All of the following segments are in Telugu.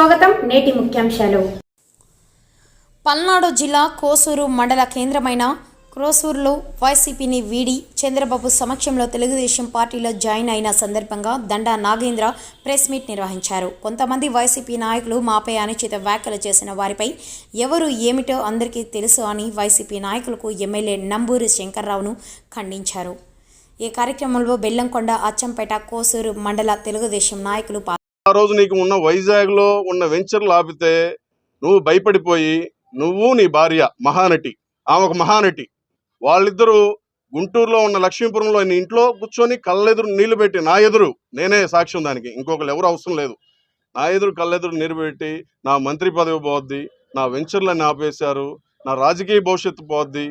స్వాగతం నేటి ముఖ్యాంశాలు. పల్నాడు జిల్లా కోసూరు మండల కేంద్రమైన క్రోసూరులో వైసీపీని వీడి చంద్రబాబు సమక్షంలో తెలుగుదేశం పార్టీలో జాయిన్ అయిన సందర్భంగా దండా నాగేంద్ర ప్రెస్ మీట్ నిర్వహించారు. కొంతమంది వైసీపీ నాయకులు మాపై అనుచిత వ్యాఖ్యలు చేసిన వారిపై ఎవరు ఏమిటో అందరికీ తెలుసు అని వైసీపీ నాయకులకు ఎమ్మెల్యే నంబూరి శంకర్రావును ఖండించారు. ఈ కార్యక్రమంలో బెల్లంకొండ అచ్చంపేట కోసూరు మండల తెలుగుదేశం నాయకులు ఆ రోజు నీకు ఉన్న వైజాగ్లో ఉన్న వెంచర్లు ఆపితే నువ్వు భయపడిపోయి నువ్వు నీ భార్య మహానటి ఆమె ఒక మహానటి. వాళ్ళిద్దరూ గుంటూరులో ఉన్న లక్ష్మీపురంలో నీ ఇంట్లో కూర్చొని కళ్ళెదురు నీళ్ళు పెట్టి నా ఎదురు నేనే సాక్ష్యం దానికి. ఇంకొకరు ఎవరు అవసరం లేదు. నా ఎదురు కళ్ళెదురు నీరు పెట్టి నా మంత్రి పదవి పోద్ది నా వెంచర్లన్నీ ఆపేశారు నా రాజకీయ భవిష్యత్తు పోద్ది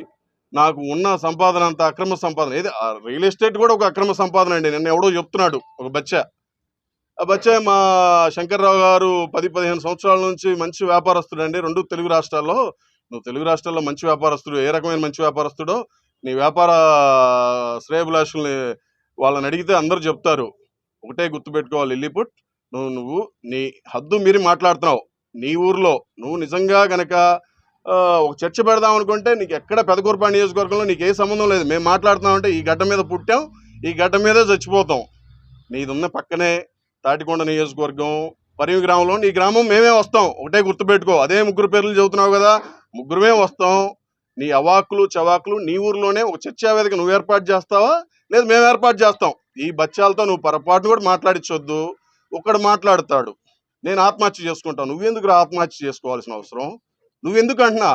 నాకు ఉన్న సంపాదన అంతా అక్రమ సంపాదన. ఏది? ఆ రియల్ ఎస్టేట్ కూడా ఒక అక్రమ సంపాదన అండి. నిన్న ఎవడో చెప్తున్నాడు ఒక బచ్చా. బచ్చా మా శంకర్రావు గారు పది పదిహేను సంవత్సరాల నుంచి మంచి వ్యాపారస్తుడు అండి. రెండు తెలుగు రాష్ట్రాల్లో. నువ్వు తెలుగు రాష్ట్రాల్లో మంచి వ్యాపారస్తుడు ఏ రకమైన మంచి వ్యాపారస్తుడో నీ వ్యాపార శ్రేయభిలాషుల్ని వాళ్ళని అడిగితే అందరూ చెప్తారు. ఒకటే గుర్తుపెట్టుకోవాలి ఇల్లిపుట్ నువ్వు నువ్వు నీ హద్దు మీరి మాట్లాడుతున్నావు. నీ ఊర్లో నువ్వు నిజంగా గనక ఒక చర్చ పెడదాం అనుకుంటే నీకు ఎక్కడ పెదకూరపాడు నియోజకవర్గంలో నీకు ఏ సంబంధం లేదు. మేము మాట్లాడుతున్నామంటే ఈ గడ్డ మీద పుట్టాం ఈ గడ్డ మీదే చచ్చిపోతాం. నీది ఉన్న పక్కనే తాటికొండ నియోజకవర్గం పరిమి గ్రామంలో నీ గ్రామం మేమే వస్తాం. ఒకటే గుర్తుపెట్టుకో. అదే ముగ్గురు పేర్లు చదువుతున్నావు కదా ముగ్గురుమే వస్తాం. నీ అవాకులు చవాకులు నీ ఊర్లోనే ఒక చర్చా వేదిక నువ్వు ఏర్పాటు చేస్తావా? లేదు మేము ఏర్పాటు చేస్తాం. ఈ బచ్చాలతో నువ్వు పొరపాటు కూడా మాట్లాడించొద్దు ఒకడు మాట్లాడతాడు. నేను ఆత్మహత్య చేసుకుంటాను. నువ్వెందుకు ఆత్మహత్య చేసుకోవాల్సిన అవసరం? నువ్వెందుకు అంటున్నా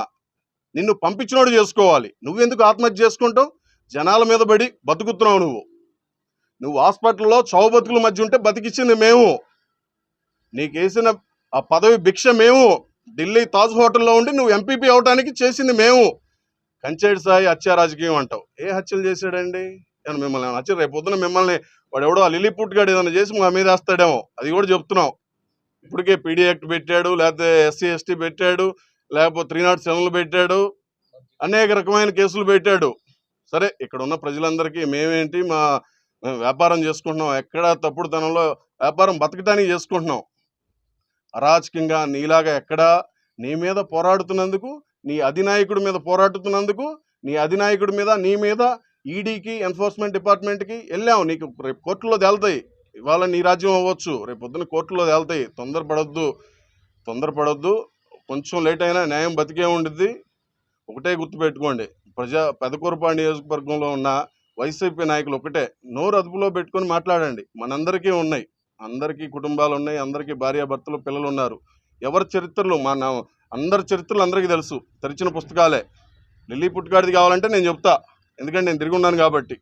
నిన్ను పంపించినోడు చేసుకోవాలి. నువ్వెందుకు ఆత్మహత్య చేసుకుంటావు? జనాల మీద పడి బతుకుతున్నావు నువ్వు. నువ్వు హాస్పిటల్లో చావు బతుకుల మధ్య ఉంటే బతికిచ్చింది మేము. నీకేసిన ఆ పదవి భిక్ష మేము. ఢిల్లీ తాజ్ హోటల్లో ఉండి నువ్వు ఎంపీపీ అవడానికి చేసింది మేము. కంచేడి సాయి హత్య రాజకీయం అంటావు. ఏ హత్యలు చేశాడండి? నేను మిమ్మల్ని హత్య రేపు పొద్దున మిమ్మల్ని వాడు ఎవడో ఆ లిలీపుట్ గాడు ఏదైనా చేసి మా మీద వేస్తాడేమో. అది కూడా చెప్తున్నాం. ఇప్పటికే పీడీ యాక్ట్ పెట్టాడు లేకపోతే ఎస్సీ ఎస్టీ పెట్టాడు లేకపోతే త్రీ నాట్ సెవెన్లు పెట్టాడు అనేక రకమైన కేసులు పెట్టాడు. సరే ఇక్కడ ఉన్న ప్రజలందరికీ మేమేంటి మా వ్యాపారం చేసుకుంటున్నాం ఎక్కడ తప్పుడుతనంలో వ్యాపారం బతకడానికి చేసుకుంటున్నాం. అరాచకంగా నీలాగా ఎక్కడ నీ మీద పోరాడుతున్నందుకు నీ అధినాయకుడి మీద పోరాడుతున్నందుకు నీ అధినాయకుడి మీద నీ మీద ఈడీకి ఎన్ఫోర్స్మెంట్ డిపార్ట్మెంట్కి వెళ్ళాం. నీకు రేపు కోర్టులో తేలుతాయి. ఇవాళ నీ రాజ్యం అవ్వచ్చు. రేపు పొద్దున కోర్టులో తేలుతాయి. తొందరపడొద్దు. తొందరపడొద్దు. కొంచెం లేట్ అయినా న్యాయం బతికే ఉండిద్ది. ఒకటే గుర్తుపెట్టుకోండి. ప్రజా పెదకూరపాడు నియోజకవర్గంలో ఉన్న వైసీపీ నాయకులు ఒకటే. నోరు అదుపులో పెట్టుకొని మాట్లాడండి. మనందరికీ ఉన్నాయి. అందరికీ కుటుంబాలు ఉన్నాయి. అందరికీ భార్యాభర్తలు పిల్లలు ఉన్నారు ఎవరి చరిత్రలు? మన అందరి చరిత్రలు అందరికీ తెలుసు. తెరిచిన పుస్తకాలే. ఢిల్లీ పుట్టుగాడిది కావాలంటే నేను చెప్తా. ఎందుకంటే నేను తిరిగి ఉన్నాను కాబట్టి.